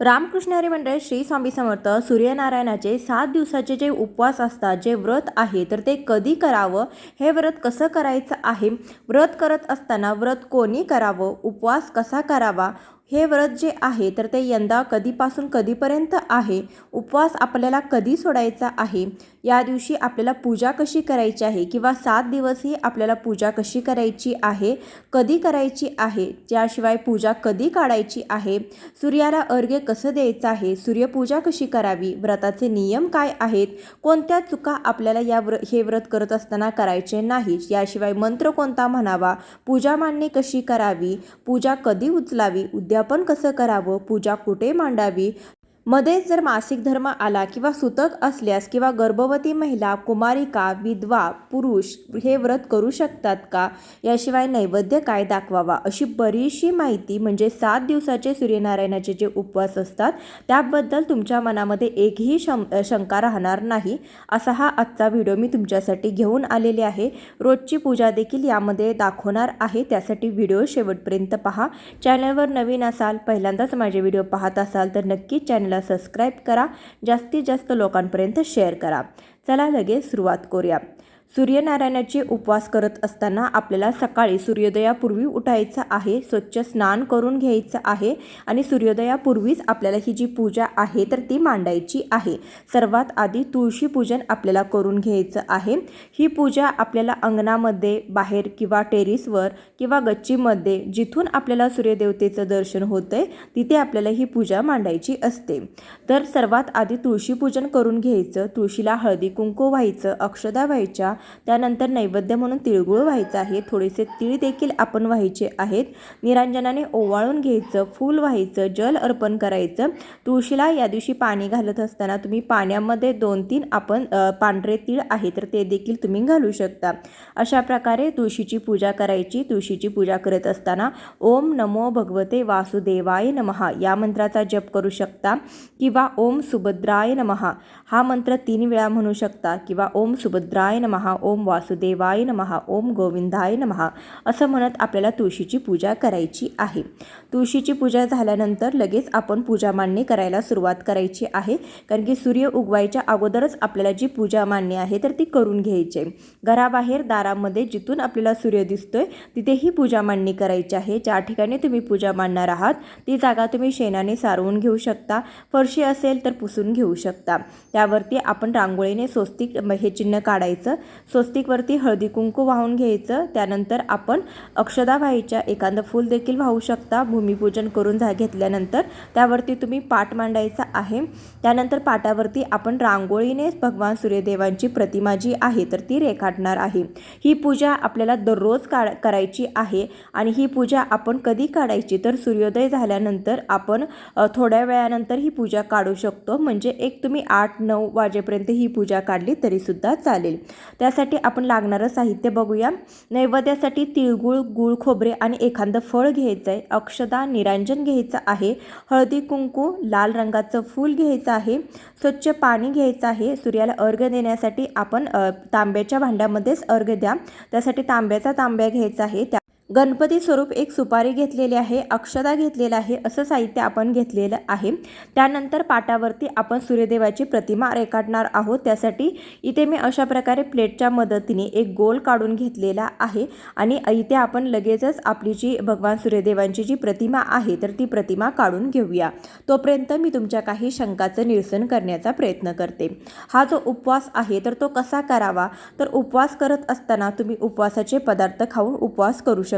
रामकृष्ण हरी मंडळ श्री स्वामी समर्थ सूर्यनारायणाचे सात दिवसाचे जे उपवास असतात जे व्रत आहे तर ते कधी करावं? हे व्रत कसं करायचं आहे? व्रत करत असताना व्रत कोणी करावं? उपवास कसा करावा? हे व्रत जे आहे तर ते यंदा कधीपासून कधीपर्यंत आहे? उपवास आपल्याला कधी सोडायचा आहे? या दिवशी आपल्याला पूजा कशी करायची आहे? किंवा सात दिवसही आपल्याला पूजा कशी करायची आहे? कधी करायची आहे? त्याशिवाय पूजा कधी काढायची आहे? सूर्याला अर्घ्य कसं द्यायचं आहे? सूर्यपूजा कशी करावी? व्रताचे नियम काय आहेत? कोणत्या चुका आपल्याला या व्र हे व्रत करत असताना करायचे नाही याशिवाय मंत्र कोणता म्हणावा? पूजा मांडणी कशी करावी? पूजा कधी उचलावी? उद्या उद्यापन कसं करावं? पूजा कुठे मांडावी? मध्येच जर मासिक धर्म आला किंवा सुतक असल्यास किंवा गर्भवती महिला कुमारिका विधवा पुरुष हे व्रत करू शकतात का? याशिवाय नैवेद्य काय दाखवावा? अशी बरीचशी माहिती म्हणजे सात दिवसाचे सूर्यनारायणाचे जे उपवास असतात त्याबद्दल तुमच्या मनामध्ये एकही शं शंका राहणार नाही. असा हा आजचा व्हिडिओ मी तुमच्यासाठी घेऊन आलेले आहे. रोजची पूजा देखील यामध्ये दाखवणार आहे. त्यासाठी व्हिडिओ शेवटपर्यंत पहा. चॅनलवर नवीन असाल पहिल्यांदाच माझे व्हिडिओ पाहत असाल तर नक्कीच चॅनलला सबस्क्राईब करा. जास्तीत जास्त लोकांपर्यंत शेअर करा. चला लगेच सुरुवात करूया. सूर्यनारायणाचे उपवास करत असताना आपल्याला सकाळी सूर्योदयापूर्वी उठायचं आहे स्वच्छ स्नान करून घ्यायचं आहे आणि सूर्योदयापूर्वीच आपल्याला ही जी पूजा आहे तर ती मांडायची आहे. सर्वात आधी तुळशी पूजन आपल्याला करून घ्यायचं आहे. ही पूजा आपल्याला अंगणामध्ये बाहेर किंवा टेरिसवर किंवा गच्चीमध्ये जिथून आपल्याला सूर्यदेवतेचं दर्शन होतंय तिथे आपल्याला ही पूजा मांडायची असते. तर सर्वात आधी तुळशी पूजन करून घ्यायचं. तुळशीला हळदी कुंकू व्हायचं अक्षदा व्हायच्या त्यानंतर नैवेद्य म्हणून तिळगुळ व्हायचं आहे. थोडेसे तीळ देखील आपण व्हायचे आहेत. निरांजनाने ओवाळून घ्यायचं फूल व्हायचं जल अर्पण करायचं. तुळशीला या दिवशी पाणी घालत असताना तुम्ही पाण्यामध्ये दोन तीन आपण पांढरे तीळ आहे तर ते देखील तुम्ही घालू शकता. अशा प्रकारे तुळशीची पूजा करायची. तुळशीची पूजा करत असताना ओम नमो भगवते वासुदेवाय नमहा या मंत्राचा जप करू शकता किंवा ओम सुभद्राय नमहा हा मंत्र तीन वेळा म्हणू शकता किंवा ओम सुभद्राय नमहा ओम वासुदेवाय नमहा ओम गोविंदाय नमहा असं म्हणत आपल्याला तुळशीची पूजा करायची आहे. तुळशीची पूजा झाल्यानंतर लगेच आपण पूजा मांडणी करायला सुरुवात करायची आहे. कारण की सूर्य उगवायच्या अगोदरच आपल्याला जी पूजा मांडणी आहे तर ती करून घ्यायची आहे. घराबाहेर दारामध्ये जिथून आपल्याला सूर्य दिसतोय तिथे ही पूजा मांडणी करायची आहे. ज्या ठिकाणी तुम्ही पूजा मांडणार आहात ती जागा तुम्ही शेणाने सारवून घेऊ शकता. फरशी असेल तर पुसून घेऊ शकता. त्यावरती आपण रांगोळीने स्वस्तिक हे चिन्ह काढायचं. स्वस्तिकवरती हळदी कुंकू वाहून घ्यायचं. त्यानंतर आपण अक्षदा व्हायच्या एखादं फूल देखील वाहू शकता. भूमिपूजन करून झा घेतल्यानंतर त्यावरती तुम्ही पाठ मांडायचा आहे. त्यानंतर पाटावरती आपण रांगोळीने भगवान सूर्यदेवांची प्रतिमा जी आहे तर ती रेखाटणार आहे. ही पूजा आपल्याला दररोज काढ करायची आहे आणि ही पूजा आपण कधी काढायची? तर सूर्योदय झाल्यानंतर आपण थोड्या वेळानंतर ही पूजा काढू शकतो. म्हणजे एक तुम्ही आठ नऊ वाजेपर्यंत ही पूजा काढली तरीसुद्धा चालेल. त्यासाठी आपण लागणारं साहित्य बघूया. नैवेद्यासाठी तिळगुळ गुळ खोबरे आणि एखादं फळ घ्यायचं आहे अक्षदा निरांजन घ्यायचं आहे. हळदी कुंकू लाल रंगाचं फूल घ्यायचं आहे. स्वच्छ पाणी घ्यायचं आहे. सूर्याला अर्घ्य देण्यासाठी आपण तांब्याच्या भांड्यामध्येच अर्घ्य द्या. त्यासाठी तांब्याचा तांब्या घ्यायचा आहे. त्या गणपती स्वरूप एक सुपारी घेतलेली आहे अक्षदा घेतलेलं आहे असं साहित्य आपण घेतलेलं आहे. त्यानंतर पाटावरती आपण सूर्यदेवाची प्रतिमा रेखाटणार आहोत. त्यासाठी इथे मी अशा प्रकारे प्लेटच्या मदतीने एक गोल काढून घेतलेला आहे आणि इथे आपण लगेचच आपली जी भगवान सूर्यदेवांची जी प्रतिमा आहे तर ती प्रतिमा काढून घेऊया. तोपर्यंत मी तुमच्या काही शंकाचं निरसन करण्याचा प्रयत्न करते. हा जो उपवास आहे तर तो कसा करावा? तर उपवास करत असताना तुम्ही उपवासाचे पदार्थ खाऊन उपवास करू शकता.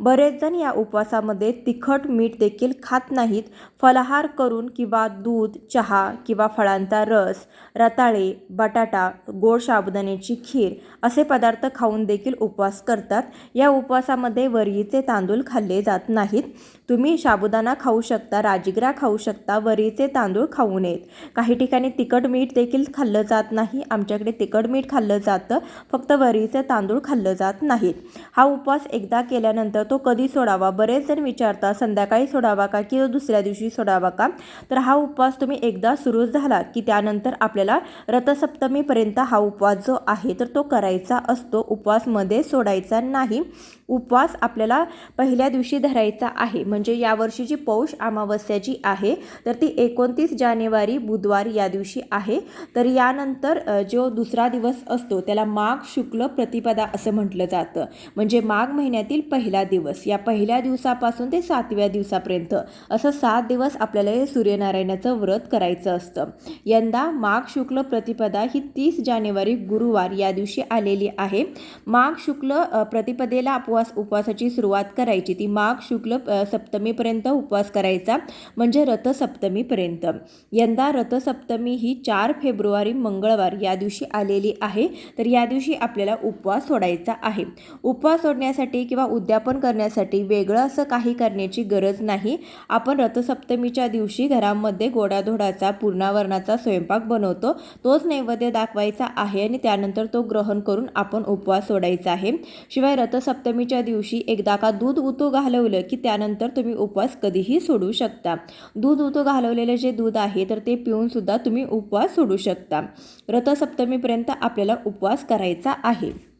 बरेच जण या उपवासामध्ये तिखट मीठ देखील खात नाहीत फलाहार करून किंवा दूध चहा किंवा फळांचा रस रताळे बटाटा गोड साबुदाण्याची खीर असे पदार्थ खाऊन देखील उपवास करतात. या उपवासामध्ये वरीचे तांदूळ खाल्ले जात नाहीत. तुम्ही साबुदाणा खाऊ शकता राजगिरा खाऊ शकता वरीचे तांदूळ खाऊ नयेत. काही ठिकाणी तिखट मीठ देखील खाल्लं जात नाही. आमच्याकडे तिखट मीठ खाल्लं जातं. फक्त वरीचे तांदूळ खाल्लं जात नाहीत. हा उपवास एकदा केल्यानंतर तो कधी सोडावा? बरेच जण विचारतात संध्याकाळी सोडावा का की दुसऱ्या दिवशी सोडावा का? तर हा उपवास तुम्ही एकदा सुरू झाला की त्यानंतर आपल्याला रथसप्तमीपर्यंत हा उपवास जो आहे तर तो करायचा असतो. उपवासमध्ये सोडायचा नाही. उपवास आपल्याला पहिल्या दिवशी धरायचा आहे. म्हणजे यावर्षीची पौष अमावस्या जी आहे. तर ती एकोणतीस जानेवारी बुधवार या दिवशी आहे. तर यानंतर जो दुसरा दिवस असतो त्याला माघ शुक्ल प्रतिपदा असं म्हटलं जातं. म्हणजे माघ महिन्यातील पहिला दिवस. या पहिल्या दिवसापासून ते सातव्या दिवसापर्यंत. असं सात दिवस आपल्याला हे सूर्यनारायणाचं व्रत करायचं असतं. यंदा माघ शुक्ल प्रतिपदा ही तीस जानेवारी गुरुवार या दिवशी आलेली आहे. माघ शुक्ल प्रतिपदेला उपवास उपवासाची सुरुवात करायची. ती माघ शुक्ल सप्तमीपर्यंत उपवास करायचा म्हणजे रथसप्तमीपर्यंत. यंदा रथसप्तमी ही चार फेब्रुवारी मंगळवार या दिवशी आलेली आहे. तर या दिवशी आपल्याला उपवास सोडायचा आहे. उपवास सोडण्यासाठी किंवा उद्यापन करण्यासाठी वेगळं असं काही करण्याची गरज नाही. आपण रथसप्त सप्तमीच्या दिवशी घरामध्ये गोडाधोडाचा पूर्णावरणाचा स्वयंपाक बनवतो. तोच नैवेद्य दाखवायचा आहे आणि त्यानंतर तो ग्रहण करून आपण उपवास सोडायचा आहे. शिवाय रथसप्तमीच्या दिवशी एकदा का दूध उतू घालवलं की त्यानंतर तुम्ही उपवास कधीही सोडू शकता. दूध उतू घालवलेलं जे दूध आहे तर ते पिऊन सुद्धा तुम्ही उपवास सोडू शकता. रथसप्तमीपर्यंत आपल्याला उपवास करायचा आहे.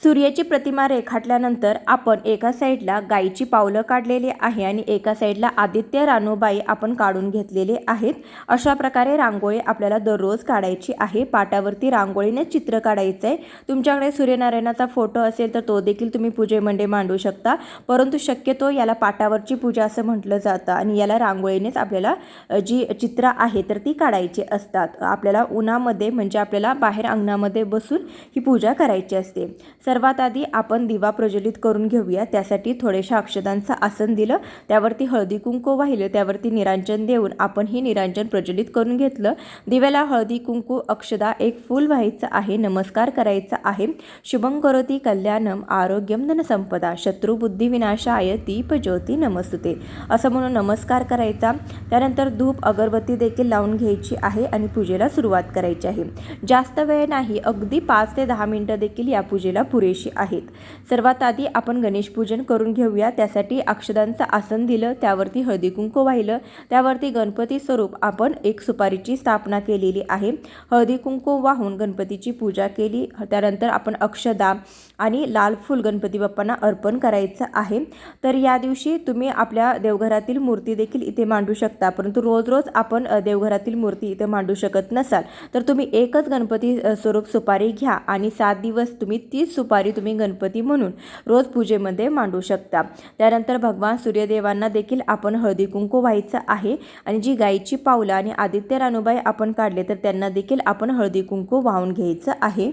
सूर्याची प्रतिमा रेखाटल्यानंतर आपण एका साईडला गाईची पावलं काढलेली आहे आणि एका साईडला आदित्य रानूबाई आपण काढून घेतलेले आहेत. अशा प्रकारे रांगोळी आपल्याला दररोज काढायची आहे. पाटावरती रांगोळीने चित्र काढायचं आहे तुमच्याकडे सूर्यनारायणाचा फोटो असेल तर तो देखील तुम्ही पूजेमध्ये मांडू शकता. परंतु शक्यतो याला पाटावरची पूजा असं म्हटलं जातं आणि याला रांगोळीनेच आपल्याला जी चित्र आहे तर ती काढायची असतात. आपल्याला उन्हामध्ये म्हणजे आपल्याला बाहेर अंगणामध्ये बसून ही पूजा करायची असते. सर सर्वात आधी आपण दिवा प्रज्वलित करून घेऊया. त्यासाठी थोडेशा अक्षदांचं आसन दिलं. त्यावरती हळदी कुंकू वाहिलं. त्यावरती निरांजन देऊन आपण हे निरांजन प्रज्वलित करून घेतलं. दिव्याला हळदी कुंकू अक्षदा एक फूल व्हायचं आहे नमस्कार करायचा आहे. शुभं करोती कल्याणम आरोग्यम धनसंपदा शत्रुबुद्धी विनाशाय दीप ज्योती नमस्तुते. असं म्हणून नमस्कार करायचा. त्यानंतर धूप अगरबत्ती देखील लावून घ्यायची आहे आणि पूजेला सुरुवात करायची आहे. जास्त वेळ नाही. अगदी पाच ते दहा मिनटं देखील या पूजेला पुरेशी आहेत. सर्वात आधी आपण गणेशपूजन करून घेऊया. त्यासाठी अक्षदांचं आसन दिलं त्यावरती हळदी कुंकू वाहिलं त्यावरती गणपती स्वरूप आपण एक सुपारीची स्थापना केलेली आहे. हळदी कुंकू वाहून गणपतीची पूजा केली त्यानंतर आपण अक्षदा आणि लाल फूल गणपती बाप्पांना अर्पण करायचं आहे. तर या दिवशी तुम्ही आपल्या देवघरातील मूर्ती देखील इथे मांडू शकता. परंतु रोज रोज आपण देवघरातील मूर्ती इथे मांडू शकत नसाल तर तुम्ही एकच गणपती स्वरूप सुपारी घ्या आणि सात दिवस तुम्ही तीच सुपारी तुम्ही गणपती म्हणून रोज पूजेमध्ये मांडू शकता. त्यानंतर भगवान सूर्यदेवांना देखील आपण हळदी कुंकू व्हायचं आहे आणि जी गाईची पावलं आणि आदित्य रानूबाई आपण काढले तर त्यांना देखील आपण हळदी कुंकू वाहून घ्यायचं आहे.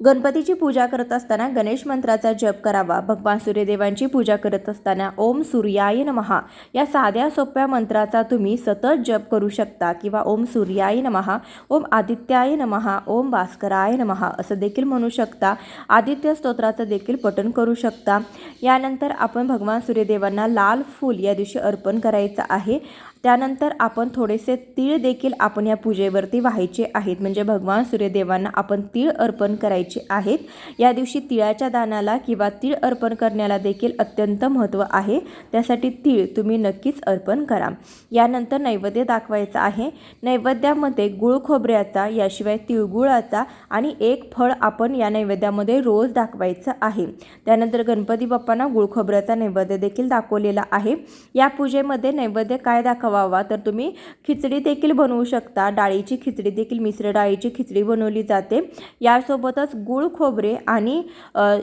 गणपतीची पूजा करत असताना गणेश मंत्राचा जप करावा. भगवान सूर्यदेवांची पूजा करत असताना ओम सूर्याय नमहा या साध्या सोप्या मंत्राचा तुम्ही सतत जप करू शकता किंवा ओम सूर्याय नमहा ओम आदित्याय नमहा ओम भास्कराय नमहा असं देखील म्हणू शकता. आदित्य स्तोत्राचं देखील पठण करू शकता. यानंतर आपण भगवान सूर्यदेवांना लाल फूल या दिवशी अर्पण करायचं आहे. त्यानंतर आपण थोडेसे तीळ देखील आपण या पूजेवरती व्हायचे आहेत. म्हणजे भगवान सूर्यदेवांना आपण तीळ अर्पण करायचे आहेत. या दिवशी तिळाच्या दानाला किंवा तीळ अर्पण करण्याला देखील अत्यंत महत्त्व आहे. त्यासाठी तीळ तुम्ही नक्कीच अर्पण करा. यानंतर नैवेद्य दाखवायचा आहे. नैवेद्यामध्ये गुळ खोबऱ्याचा याशिवाय तिळगुळाचा आणि एक फळ आपण या नैवेद्यामध्ये रोज दाखवायचं आहे. त्यानंतर गणपती बाप्पांना गुळ खोबऱ्याचा नैवेद्य देखील दाखवलेला आहे. या पूजेमध्ये नैवेद्य काय दाखवा हवा तर तुम्ही खिचडी देखील बनवू शकता. डाळीची खिचडी देखील मिश्र डाळीची खिचडी बनवली जाते. यासोबतच गुळ खोबरे आणि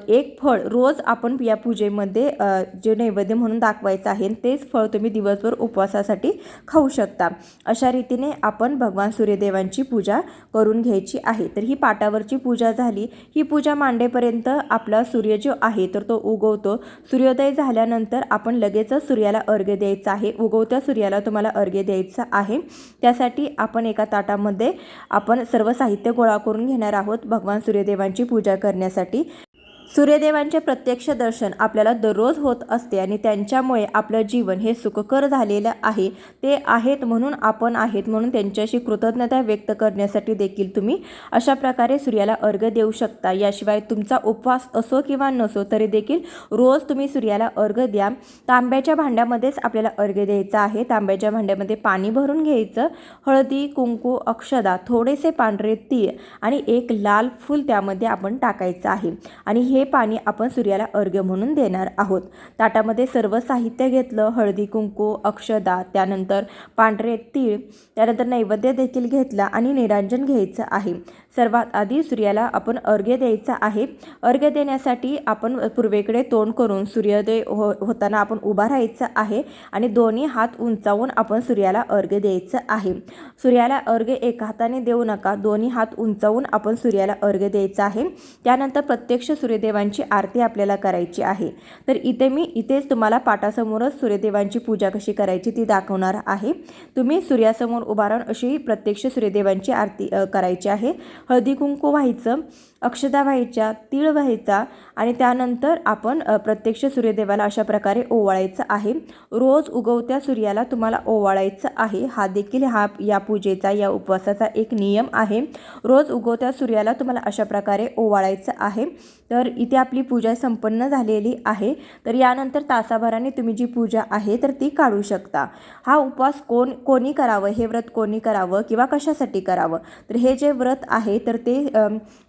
एक फळ रोज आपण या पूजेमध्ये जे नैवेद्य म्हणून दाखवायचं आहे तेच फळ तुम्ही दिवसभर उपवासासाठी खाऊ शकता. अशा रीतीने आपण भगवान सूर्यदेवांची पूजा करून घ्यायची आहे. तर ही पाटावरची पूजा झाली. ही पूजा मांडेपर्यंत आपला सूर्य जो आहे तर तो उगवतो. सूर्योदय झाल्यानंतर आपण लगेचच सूर्याला अर्घ्य द्यायचा आहे. उगवत्या सूर्याला तुम्हाला अर्घ्य द्यायचं आहे. त्यासाठी आपण एका ताटामध्ये आपण सर्व साहित्य गोळा करून घेणार आहोत. भगवान सूर्यदेवांची पूजा करण्यासाठी. सूर्यदेवांचे प्रत्यक्ष दर्शन आपल्याला दररोज होत असते आणि त्यांच्यामुळे आपलं जीवन हे सुखकर झालेलं आहे. ते आहेत म्हणून आपण आहेत म्हणून त्यांच्याशी कृतज्ञता व्यक्त करण्यासाठी देखील तुम्ही अशा प्रकारे सूर्याला अर्घ देऊ शकता. याशिवाय तुमचा उपवास असो किंवा नसो तरी देखील रोज तुम्ही सूर्याला अर्घ द्या. तांब्याच्या भांड्यामध्येच आपल्याला अर्घ द्यायचं आहे. तांब्याच्या भांड्यामध्ये पाणी भरून घ्यायचं. हळदी कुंकू अक्षदा थोडेसे पांढरे तीळ आणि एक लाल फूल त्यामध्ये आपण टाकायचं आहे. आणि हे पाणी आपण सूर्याला अर्घ्य म्हणून देणार आहोत. ताटामध्ये सर्व साहित्य घेतलं हळदी कुंकू अक्षदा त्यानंतर पांढरे तीळ त्यानंतर नैवेद्य देखील घेतला आणि निरांजन घ्यायचं आहे. सर्वात आधी सूर्याला आपण अर्घ्य द्यायचा आहे. अर्घ्य देण्यासाठी आपण पूर्वेकडे तोंड करून सूर्योदय हो होताना आपण उभा राहायचं आहे आणि दोन्ही हात उंचावून आपण सूर्याला अर्घ्य द्यायचं आहे. सूर्याला अर्घ्य एका हाताने देऊ नका दोन्ही हात उंचावून आपण सूर्याला अर्घ्य द्यायचं आहे. त्यानंतर प्रत्यक्ष सूर्यदेवांची आरती आपल्याला करायची आहे. तर इथे मी इथेच तुम्हाला पाटासमोरच सूर्यदेवांची पूजा कशी करायची ती दाखवणार आहे. तुम्ही सूर्यासमोर उभारून अशी प्रत्यक्ष सूर्यदेवांची आरती करायची आहे. हळदी कुंकू व्हायचं अक्षदा व्हायच्या तीळ व्हायचा आणि त्यानंतर आपण प्रत्यक्ष सूर्यदेवाला अशा प्रकारे ओवाळायचं आहे. रोज उगवत्या सूर्याला तुम्हाला ओवाळायचं आहे. हा देखील हा या पूजेचा या उपवासाचा एक नियम आहे. रोज उगवत्या सूर्याला तुम्हाला अशा प्रकारे ओवाळायचं आहे. तर इथे आपली पूजा संपन्न झालेली आहे. तर यानंतर तासाभराने तुम्ही जी पूजा आहे तर ती काढू शकता. हा उपवास कोण कोणी करावं? हे व्रत कोणी करावं किंवा कशासाठी करावं? तर हे जे व्रत आहे तर ते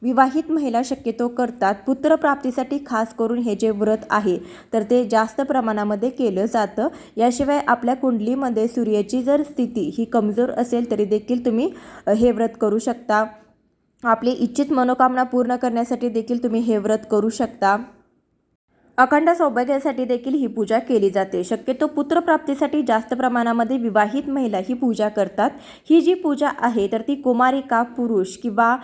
विवाहित महिला शक्यतो करतात. पुत्रप्राप्तीसाठी खास करून हे जे व्रत आहे तर ते जास्त प्रमाणामध्ये केलं जातं. याशिवाय आपल्या कुंडलीमध्ये सूर्याची जर स्थिती ही कमजोर असेल तरी देखील तुम्ही हे व्रत करू शकता. आपली इच्छित मनोकामना पूर्ण करण्यासाठी देखील तुम्ही हे व्रत करू शकता. अखंड सौभाग्यासाठी देखील ही पूजा केली जाते. शक्यतो पुत्रप्राप्तीसाठी जास्त प्रमाणामध्ये विवाहित महिला ही पूजा करतात. ही जी पूजा आहे तर ती कुमारिका पुरुष किंवा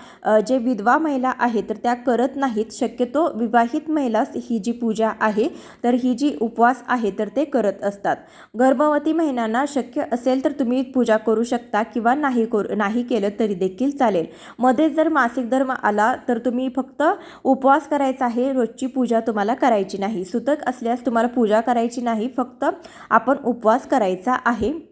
जे विधवा महिला आहे तर त्या करत नाहीत. शक्यतो विवाहित महिलाच ही जी पूजा आहे तर ही जी उपवास आहे तर ते करत असतात. गर्भवती महिलांना शक्य असेल तर तुम्ही पूजा करू शकता किंवा नाही करू नाही केलं तरी देखील चालेल. मध्येच जर मासिक धर्म आला तर तुम्ही फक्त उपवास करायचा आहे रोजची पूजा तुम्हाला करायची. नाही. सुतक असल्यास तुम्हाला पूजा करायची नाही. फक्त आपण उपवास करायचा आहे.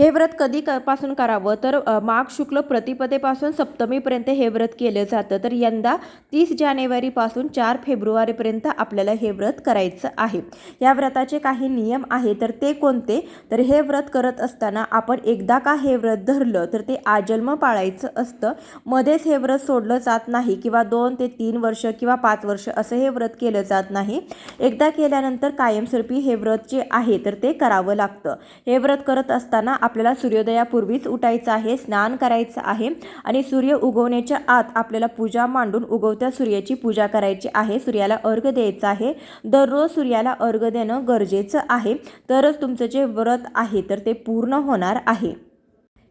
हे व्रत कधी पासून करावं? तर माघ शुक्ल प्रतिपदेपासून सप्तमीपर्यंत हे व्रत केलं जातं. तर यंदा तीस जानेवारीपासून चार फेब्रुवारीपर्यंत आपल्याला हे व्रत करायचं आहे. या व्रताचे काही नियम आहे तर ते कोणते? तर हे व्रत करत असताना आपण एकदा का हे व्रत धरलं तर ते आजन्म पाळायचं असतं. मध्येच हे व्रत सोडलं जात नाही किंवा दोन ते तीन वर्ष किंवा पाच वर्ष असं हे व्रत केलं जात नाही. एकदा केल्यानंतर कायमस्वरूपी हे व्रत जे आहे तर ते करावं लागतं. हे व्रत करत असताना आपल्याला सूर्योदयापूर्वीच उठायचं आहे स्नान करायचं आहे आणि सूर्य उगवण्याच्या आत आपल्याला पूजा मांडून उगवत्या सूर्याची पूजा करायची आहे. सूर्याला अर्घ द्यायचा आहे. दररोज सूर्याला अर्घ देणं गरजेचं आहे. तरच तुमचं जे व्रत आहे तर ते पूर्ण होणार आहे.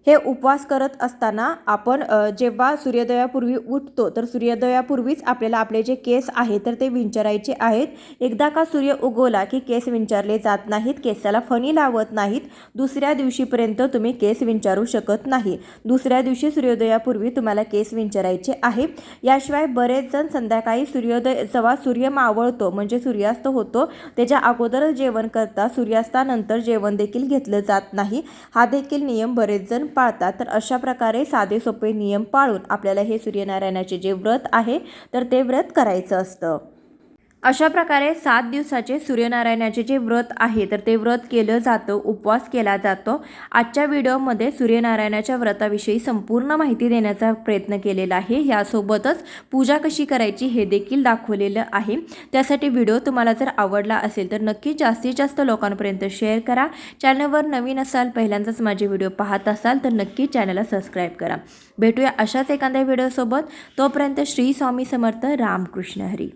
हे उपवास करत असताना आपण जेव्हा सूर्योदयापूर्वी उठतो तर सूर्योदयापूर्वीच आपल्याला आपले जे केस आहे तर ते विंचरायचे आहेत. एकदा का सूर्य उगवला की केस विंचारले जात नाहीत केसाला फणी लावत नाहीत दुसऱ्या दिवशीपर्यंत तुम्ही केस विंचारू शकत नाही. दुसऱ्या दिवशी सूर्योदयापूर्वी तुम्हाला केस विंचरायचे आहे. याशिवाय बरेच जण संध्याकाळी सूर्योदय जेव्हा सूर्य मावळतो म्हणजे सूर्यास्त होतो त्याच्या अगोदरच जेवण करता सूर्यास्तानंतर जेवण देखील घेतलं जात नाही. हा देखील नियम बरेच जण पाळतात तर अशा प्रकारे साधे सोपे नियम पाळून आपल्याला हे सूर्यनारायणाचे जे व्रत आहे तर ते व्रत करायचं असतं. अशा प्रकारे सात दिवसाचे सूर्यनारायणाचे जे व्रत आहे तर ते व्रत केलं जातं उपवास केला जातो. आजच्या व्हिडिओमध्ये सूर्यनारायणाच्या व्रताविषयी संपूर्ण माहिती देण्याचा प्रयत्न केलेला आहे. यासोबतच पूजा कशी करायची हे देखील दाखवलेलं आहे. त्यासाठी व्हिडिओ तुम्हाला जर आवडला असेल तर नक्की जास्तीत जास्त लोकांपर्यंत शेअर करा. चॅनलवर नवीन असाल पहिल्यांदाच माझे व्हिडिओ पाहत असाल तर नक्की चॅनलला सबस्क्राईब करा. भेटूया अशाच एखाद्या व्हिडिओसोबत. तोपर्यंत श्री स्वामी समर्थ रामकृष्ण हरी.